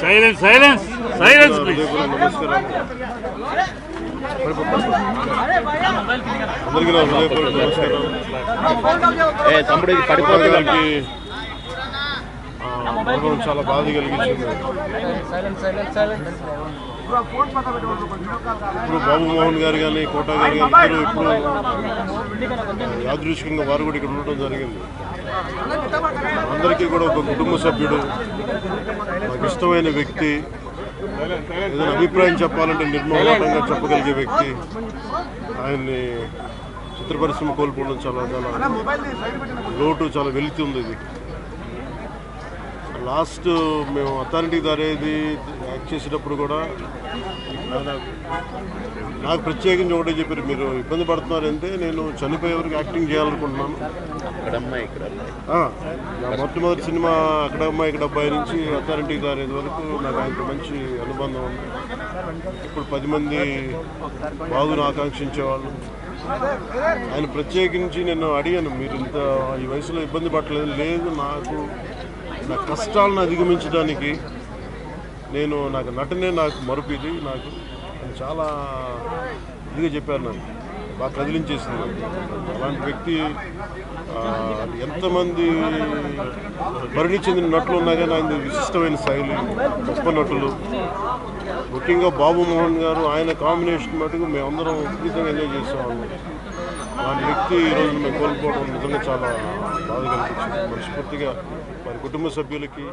Silence silence silence please అందరికీ నమస్కారం. ఏ తమ్ముడు ఇది చాలా బాధ కలిగించింది. ఇప్పుడు బాబు మోహన్ గారు కానీ కోటా గారు కానీ ఇద్దరు ఇప్పుడు యాదృచ్ఛికంగా వారు కూడా ఇక్కడ ఉండటం జరిగింది. అందరికీ కూడా ఒక కుటుంబ సభ్యుడు నాకు ఇష్టమైన వ్యక్తి ఏదైనా అభిప్రాయం చెప్పాలంటే నిర్మోహమాటంగా చెప్పగలిగే వ్యక్తి. ఆయన్ని చిత్ర పరిశ్రమ కోల్పోవడం చాలా చాలా లోటు చాలా వెలితి ఉంది ఇది లాస్ట్ మేము అథారిటీ దారేది యాక్ట్ చేసేటప్పుడు కూడా నాకు- ప్రత్యేకించి ఒకటే చెప్పారు మీరు ఇబ్బంది పడుతున్నారంటే నేను చనిపోయే వరకు యాక్టింగ్ చేయాలనుకుంటున్నాను. నా మొట్టమొదటి సినిమా అక్కడ అమ్మాయి ఇక్కడ అబ్బాయి నుంచి అథారిటీ దారేది వరకు నాకు ఆయనతో మంచి అనుబంధం ఉంది. ఇప్పుడు పది మంది బాగును ఆకాంక్షించేవాళ్ళు. ఆయన ప్రత్యేకించి నేను అడిగాను మీరు ఇంత ఈ వయసులో ఇబ్బంది పడలేదు లేదు నాకు నా కష్టాలను అధిగమించడానికి నేను నాకు నటనే నాకు మరుపు ఇది నాకు చాలా ఇదిగా చెప్పారు నాకు బాగా కదిలించేసింది నాకు. అలాంటి వ్యక్తి ఎంతమంది మరణి చెందిన నటులు ఉన్నా కానీ ఆయన విశిష్టమైన శైలి గొప్ప నటులు. ముఖ్యంగా బాబు మోహన్ గారు ఆయన కాంబినేషన్ మటుకు మేమందరం విపరీతంగా ఎంజాయ్ చేసేవాళ్ళం. అలాంటి వ్యక్తి ఈరోజు మేము కోల్పోవడం నిజంగా చాలా బాధ కనిపించింది మనస్ఫూర్తిగా వారి కుటుంబ సభ్యులకి